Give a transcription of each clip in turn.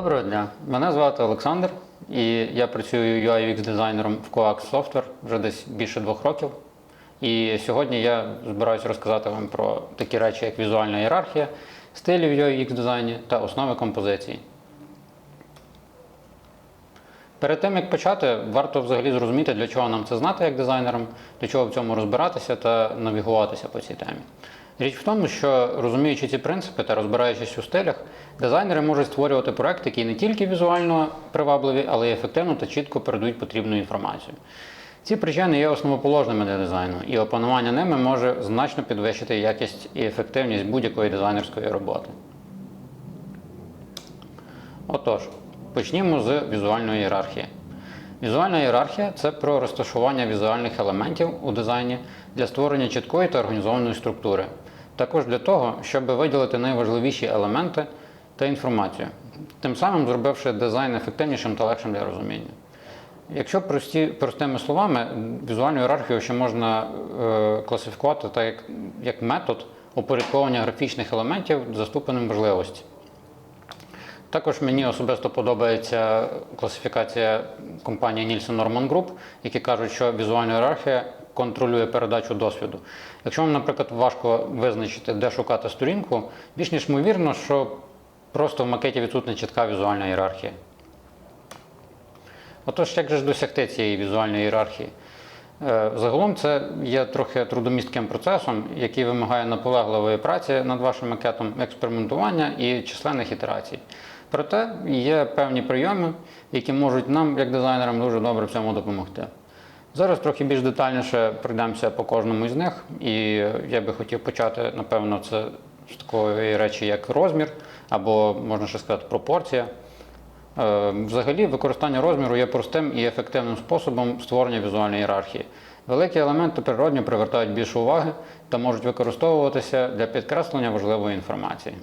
Доброго дня, мене звати Олександр, і я працюю UI UX дизайнером в Coax Software вже десь більше двох років. І сьогодні я збираюся розказати вам про такі речі, як візуальна ієрархія, стилі в UI UX дизайні та основи композиції. Перед тим як почати, варто взагалі зрозуміти, для чого нам це знати як дизайнерам, для чого в цьому розбиратися та навігуватися по цій темі. Річ в тому, що розуміючи ці принципи та розбираючись у стилях, дизайнери можуть створювати проекти, які не тільки візуально привабливі, але й ефективно та чітко передають потрібну інформацію. Ці причини є основоположними для дизайну, і опанування ними може значно підвищити якість і ефективність будь-якої дизайнерської роботи. Отож, почнімо з візуальної ієрархії. Візуальна ієрархія це про розташування візуальних елементів у дизайні для створення чіткої та організованої структури. Також для того, щоб виділити найважливіші елементи та інформацію, тим самим зробивши дизайн ефективнішим та легшим для розуміння. Якщо прості, простими словами, візуальну ієрархію ще можна е, класифікувати так, як, як метод упорядковування графічних елементів за ступенем важливості. Також мені особисто подобається класифікація компанії Nielsen Norman Group, які кажуть, що візуальна ієрархія контролює передачу досвіду. Якщо вам, наприклад, важко визначити, де шукати сторінку, більш ніж ймовірно, що просто в макеті відсутня чітка візуальна ієрархія. Отож, як же ж досягти цієї візуальної ієрархії? Е, Загалом це є трохи трудомістким процесом, який вимагає наполегливої праці над вашим макетом, експериментування і численних ітерацій. Проте є певні прийоми, які можуть нам, як дизайнерам, дуже добре в цьому допомогти. Зараз трохи більш детальніше пройдемося по кожному із них, і я би хотів почати, напевно, це з такої речі, як розмір, або можна ще сказати, пропорція. Е, Взагалі, використання розміру є простим і ефективним способом створення візуальної ієрархії. Великі елементи природньо привертають більше уваги та можуть використовуватися для підкреслення важливої інформації.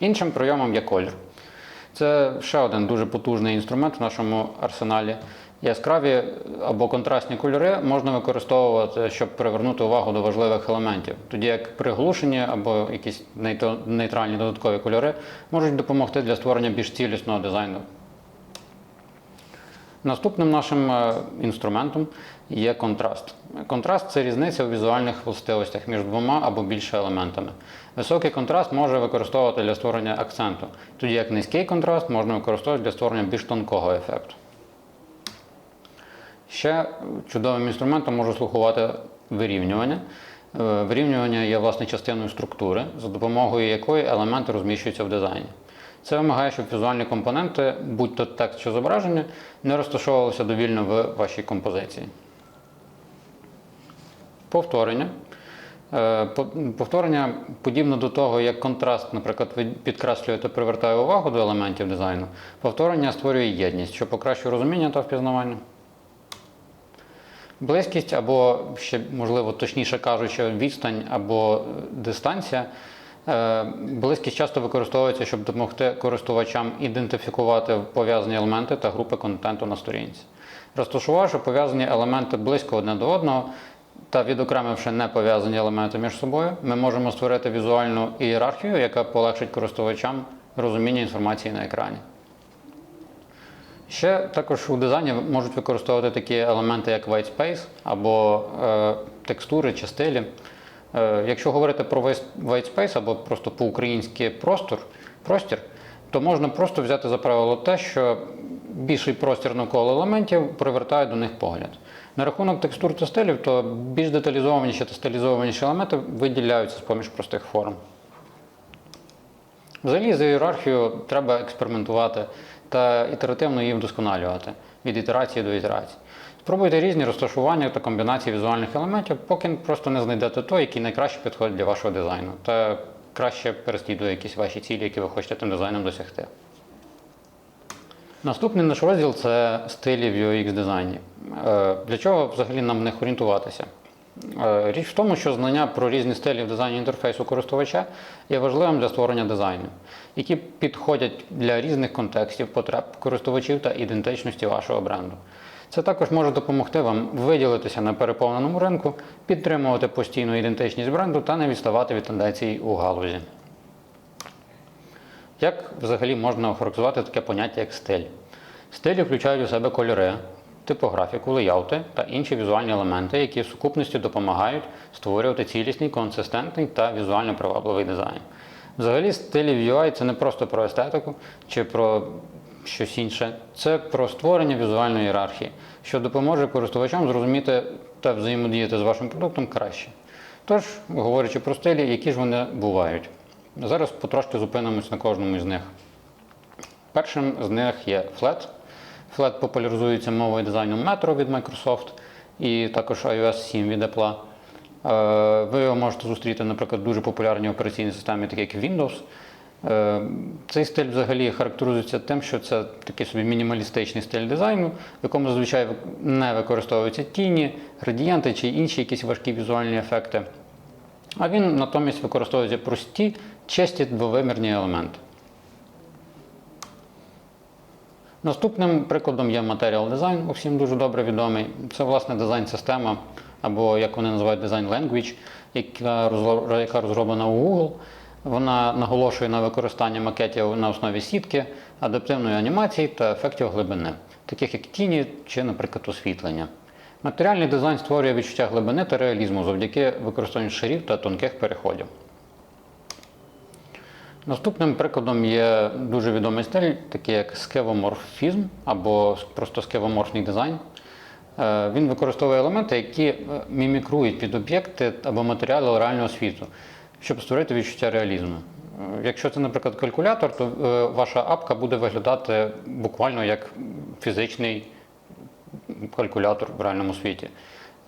Іншим прийомом є колір. Це ще один дуже потужний інструмент в нашому арсеналі. Яскраві або контрастні кольори можна використовувати, щоб привернути увагу до важливих елементів, тоді як приглушені або якісь нейтральні додаткові кольори можуть допомогти для створення більш цілісного дизайну. Наступним нашим е, інструментом є контраст. Контраст це різниця у візуальних властивостях між двома або більше елементами. Високий контраст може використовувати для створення акценту, тоді як низький контраст можна використовувати для створення більш тонкого ефекту. Ще чудовим інструментом може слугувати вирівнювання. Е, Вирівнювання є власне частиною структури, за допомогою якої елементи розміщуються в дизайні. Це вимагає, щоб візуальні компоненти, будь то текст чи зображення, не розташовувалися довільно в вашій композиції. Повторення. Е, Повторення подібно до того, як контраст, наприклад, підкреслює та привертає увагу до елементів дизайну, повторення створює єдність, що покращує розуміння та впізнавання. Близькість або ще, можливо, точніше кажучи, відстань або е, дистанція. Е, Близькість часто використовується, щоб допомогти користувачам ідентифікувати пов'язані елементи та групи контенту на сторінці. Розташувавши пов'язані елементи близько одне до одного та відокремивши не пов'язані елементи між собою, ми можемо створити візуальну ієрархію, яка полегшить користувачам розуміння інформації на екрані. Ще також у дизайні можуть використовувати такі елементи, як white space або е, текстури чи стилі. Е, якщо говорити про white space або просто по-українськи простор, простір, то можна просто взяти за правило те, що більший простір навколо елементів привертає до них погляд. На рахунок текстур та стилів, то більш деталізованіші та стилізованіші елементи виділяються з поміж простих форм. Взагалі з ієрархією треба експериментувати та ітеративно її вдосконалювати від ітерації до ітерації. Спробуйте різні розташування та комбінації візуальних елементів, поки просто не знайдете той, який найкраще підходить для вашого дизайну, та краще переслідує якісь ваші цілі, які ви хочете тим дизайном досягти. Наступний наш розділ це стилі в UX дизайні. Е, Для чого взагалі нам в них орієнтуватися? Е, Річ в тому, що знання про різні стилі в дизайні інтерфейсу користувача є важливим для створення дизайну, які підходять для різних контекстів, потреб користувачів та ідентичності вашого бренду. Це також може допомогти вам виділитися на переповненому ринку, підтримувати постійну ідентичність бренду та не відставати від тенденцій у галузі. Як взагалі можна охарактеризувати таке поняття як стиль? Стилі включають у себе кольори, типографіку, леяути та інші візуальні елементи, які в сукупності допомагають створювати цілісний, консистентний та візуально привабливий дизайн. Взагалі, стилі UI це не просто про естетику чи про щось інше, це про створення візуальної ієрархії, що допоможе користувачам зрозуміти та взаємодіяти з вашим продуктом краще. Тож, говорячи про стилі, які ж вони бувають. Зараз потрошки зупинимось на кожному із них. Першим з них є Flat. Flat популяризується мовою дизайну Metro від Microsoft і також iOS 7 від Apple. Е, Ви його можете зустріти, наприклад, дуже популярній операційній системі, такі як Windows. Е, Цей стиль взагалі характеризується тим, що це такий собі мінімалістичний стиль дизайну, в якому зазвичай не використовуються тіні, градієнти чи інші якісь важкі візуальні ефекти. А він натомість використовує прості, чисті двовимірні елементи. Наступним прикладом є Material Design, усім дуже добре відомий. Це власне дизайн-система, або як вони називають дизайн language, яка розроблена у Google. Вона наголошує на використанні макетів на основі сітки, адаптивної анімації та ефектів глибини, таких як тіні чи, наприклад, освітлення. Матеріальний дизайн створює відчуття глибини та реалізму завдяки використанню шарів та тонких переходів. Наступним прикладом є дуже відомий стиль, такий як скевоморфізм або просто скевоморфний дизайн. Е, Він використовує елементи, які е, мімікрують під об'єкти або матеріали реального світу, щоб створити відчуття реалізму. Е, Якщо це, наприклад, калькулятор, то ваша апка буде виглядати буквально як фізичний калькулятор в реальному світі.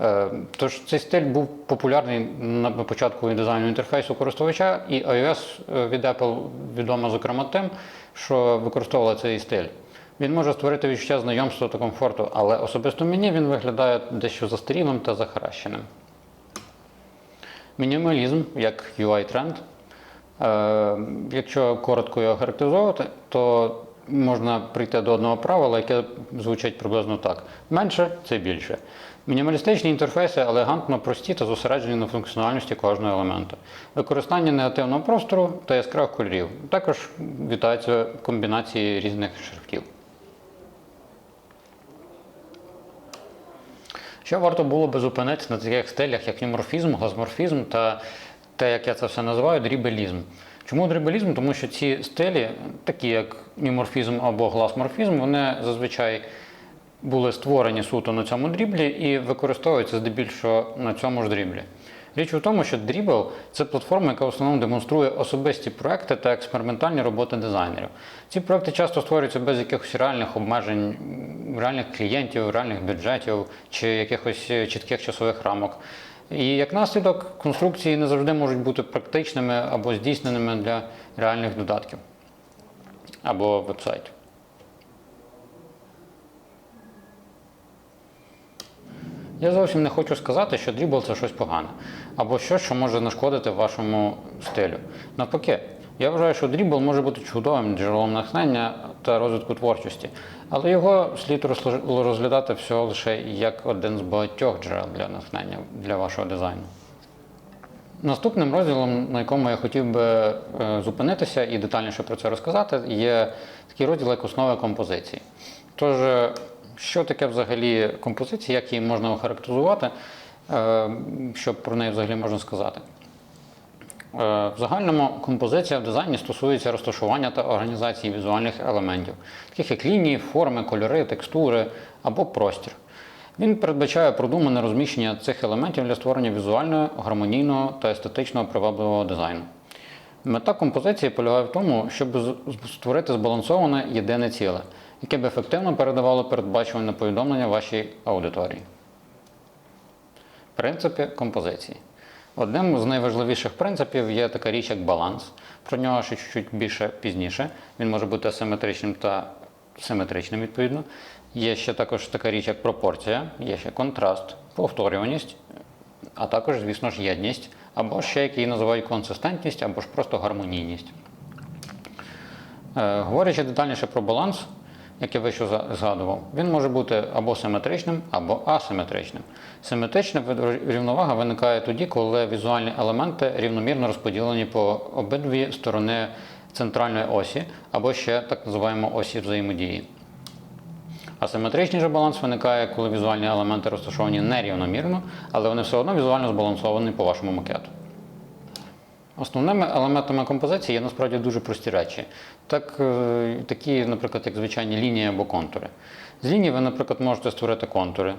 Е, Тож цей стиль був популярний на початку дизайну інтерфейсу користувача, і iOS е, від Apple відома зокрема тим, що використовувала цей стиль. Він може створити відчуття знайомства та комфорту, але особисто мені він виглядає дещо застарілим та захаращеним. Мінімалізм як UI-тренд. Е, Якщо коротко його характеризовувати, то можна прийти до одного правила, яке звучить приблизно так: менше це більше. Мінімалістичні інтерфейси елегантно прості та зосереджені на функціональності кожного елемента. Використання негативного простору та яскравих кольорів. Також вітаються комбінації різних шрифтів. Ще варто було би зупинитися на таких стилях, як німорфізм, глазморфізм та те, як я це все називаю, дрібелізм. Чому дрібелізм? Тому що ці стилі, такі як німорфізм або гласморфізм, вони зазвичай були створені суто на цьому дріблі і використовуються здебільшого на цьому ж дріблі. Річ у тому, що Dribble – це платформа, яка в основному демонструє особисті проекти та експериментальні роботи дизайнерів. Ці проекти часто створюються без якихось реальних обмежень, реальних клієнтів, реальних бюджетів чи якихось е, чітких часових рамок. І як наслідок, конструкції не завжди можуть бути практичними або здійсненими для реальних додатків або вебсайтів. Я зовсім не хочу сказати, що дрібл це щось погане, або щось, що може нашкодити вашому стилю. Навпаки, я вважаю, що дрібл може бути чудовим джерелом натхнення та розвитку творчості, але його слід розглядати всього лише як один з багатьох джерел для натхнення для вашого дизайну. Наступним розділом, на якому я хотів би е, зупинитися і детальніше про це розказати, є такий розділ як основи композиції. Тож, е, що таке взагалі композиція, як її можна охарактеризувати, е, що про неї взагалі можна сказати? Е, В загальному композиція в дизайні стосується розташування та організації візуальних елементів, таких як лінії, форми, кольори, текстури або простір. Він передбачає продумане розміщення цих елементів для створення візуального, гармонійного та естетичного привабливого дизайну. Мета композиції полягає в тому, щоб створити збалансоване єдине ціле, яке б ефективно передавало передбачуване повідомлення вашій аудиторії. Принципи композиції. Одним з найважливіших принципів є така річ, як баланс. Про нього ще чуть більше пізніше. Він може бути асиметричним та симетричним, відповідно. Є ще також така річ, як пропорція, є ще контраст, повторюваність, а також, звісно ж, єдність, або ще як її називають консистентність, або ж просто гармонійність. Е, Говорячи детальніше про баланс, як я вище згадував, він може бути або симетричним, або асиметричним. Симетрична рівновага виникає тоді, коли візуальні елементи рівномірно розподілені по обидві сторони центральної осі або ще так називаємо осі взаємодії. Асиметричний же баланс виникає, коли візуальні елементи розташовані нерівномірно, але вони все одно візуально збалансовані по вашому макету. Основними елементами композиції є насправді дуже прості речі, так, е, такі, наприклад, як звичайні лінії або контури. З ліній ви, наприклад, можете створити контури,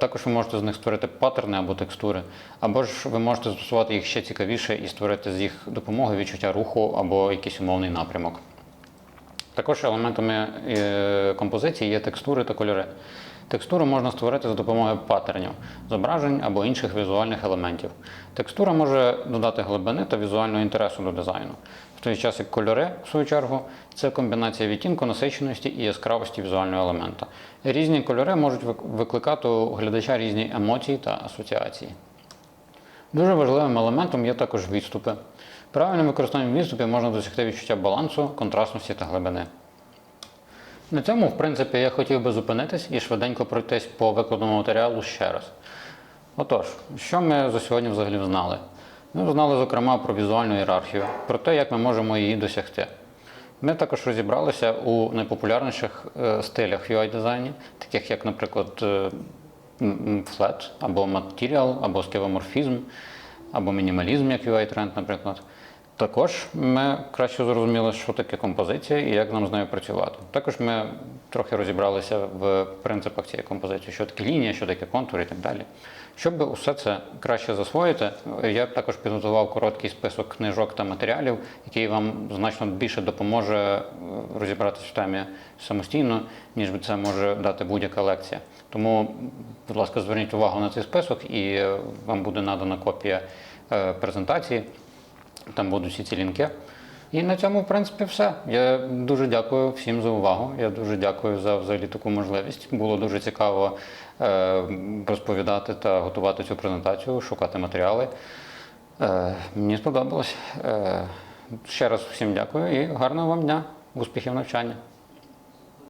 також ви можете з них створити паттерни або текстури, або ж ви можете застосувати їх ще цікавіше і створити з їх допомогою відчуття руху або якийсь умовний напрямок. Також елементами е, композиції є текстури та кольори. Текстуру можна створити за допомогою паттернів, зображень або інших візуальних елементів. Текстура може додати глибини та візуального інтересу до дизайну. В той час як кольори, в свою чергу, це комбінація відтінку, насиченості і яскравості візуального елемента. Різні кольори можуть викликати у глядача різні емоції та асоціації. Дуже важливим елементом є також відступи. Правильним використанням відступів можна досягти відчуття балансу, контрастності та глибини. На цьому, в принципі, я хотів би зупинитись і швиденько пройтись по викладеному матеріалу ще раз. Отож, що ми за сьогодні взагалі знали? Ми знали, зокрема, про візуальну ієрархію, про те, як ми можемо її досягти. Ми також розібралися у найпопулярніших е, стилях UI дизайні, таких як, наприклад, е, flat, або material, або скевоморфізм, або мінімалізм, як UI тренд, наприклад. Також ми краще зрозуміли, що таке композиція і як нам з нею працювати. Також ми трохи розібралися в принципах цієї композиції, що таке лінія, що таке контур і так далі. Щоб усе це краще засвоїти, я також підготував короткий список книжок та матеріалів, який вам значно більше допоможе е, розібратися в темі самостійно, ніж це може дати будь-яка лекція. Тому, будь ласка, зверніть увагу на цей список, і е, вам буде надана копія е, презентації. Там будуть всі ці лінки. І на цьому, в принципі, все. Я дуже дякую всім за увагу. Я дуже дякую за взагалі таку можливість. Було дуже цікаво е, розповідати та готувати цю презентацію, шукати матеріали. Е, мені сподобалось. Е, ще раз всім дякую і гарного вам дня, успіхів навчання.